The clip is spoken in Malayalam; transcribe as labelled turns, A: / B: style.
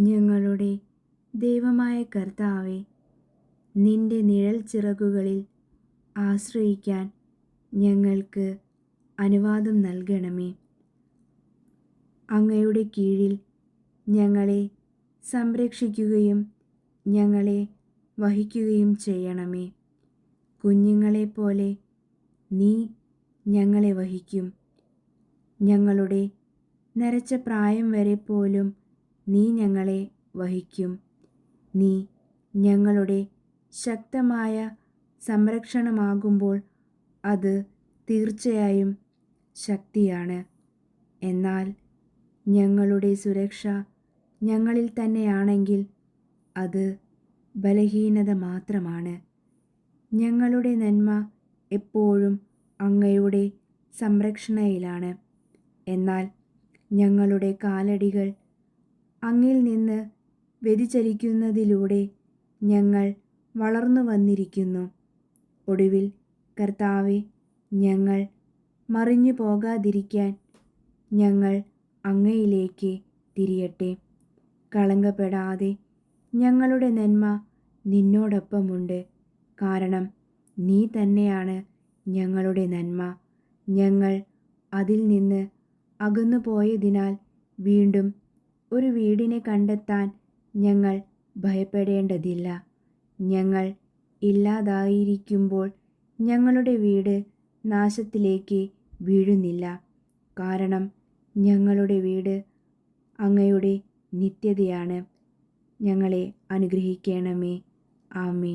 A: ഞങ്ങളുടെ ദൈവമായ കർത്താവെ നിന്റെ നിഴൽ ചിറകുകളിൽ ആശ്രയിക്കാൻ ഞങ്ങൾക്ക് അനുവാദം നൽകണമേ. അങ്ങയുടെ കീഴിൽ ഞങ്ങളെ സംരക്ഷിക്കുകയും ഞങ്ങളെ വഹിക്കുകയും ചെയ്യണമേ. കുഞ്ഞുങ്ങളെപ്പോലെ നീ ഞങ്ങളെ വഹിക്കും. ഞങ്ങളുടെ നരച്ച പ്രായം വരെ പോലും നീ ഞങ്ങളെ വഹിക്കും. നീ ഞങ്ങളുടെ ശക്തമായ സംരക്ഷണമാകുമ്പോൾ അത് തീർച്ചയായും ശക്തിയാണ്. എന്നാൽ ഞങ്ങളുടെ സുരക്ഷ ഞങ്ങളിൽ തന്നെയാണെങ്കിൽ അത് ബലഹീനത മാത്രമാണ്. ഞങ്ങളുടെ നന്മ എപ്പോഴും അങ്ങയുടെ സംരക്ഷണയിലാണ്. എന്നാൽ ഞങ്ങളുടെ കാലടികൾ അങ്ങിൽ നിന്ന് വ്യതിചലിക്കുന്നതിലൂടെ ഞങ്ങൾ വളർന്നു വന്നിരിക്കുന്നു. ഒടുവിൽ കർത്താവെ ഞങ്ങൾ മറിഞ്ഞു പോകാതിരിക്കാൻ ഞങ്ങൾ അങ്ങയിലേക്ക് തിരിയട്ടെ. കളങ്കപ്പെടാതെ ഞങ്ങളുടെ നന്മ നിന്നോടൊപ്പമുണ്ട്. കാരണം നീ തന്നെയാണ് ഞങ്ങളുടെ നന്മ. ഞങ്ങൾ അതിൽ നിന്ന് അകന്നു പോയതിനാൽ വീണ്ടും ഒരു വീടിനെ കണ്ടെത്താൻ ഞങ്ങൾ ഭയപ്പെടേണ്ടതില്ല. ഞങ്ങൾ ഇല്ലാതായിരിക്കുമ്പോൾ ഞങ്ങളുടെ വീട് നാശത്തിലേക്ക് വീഴുന്നില്ല. കാരണം ഞങ്ങളുടെ വീട് അങ്ങയുടെ നിത്യതയാണ്. ഞങ്ങളെ അനുഗ്രഹിക്കണമേ. ആമേ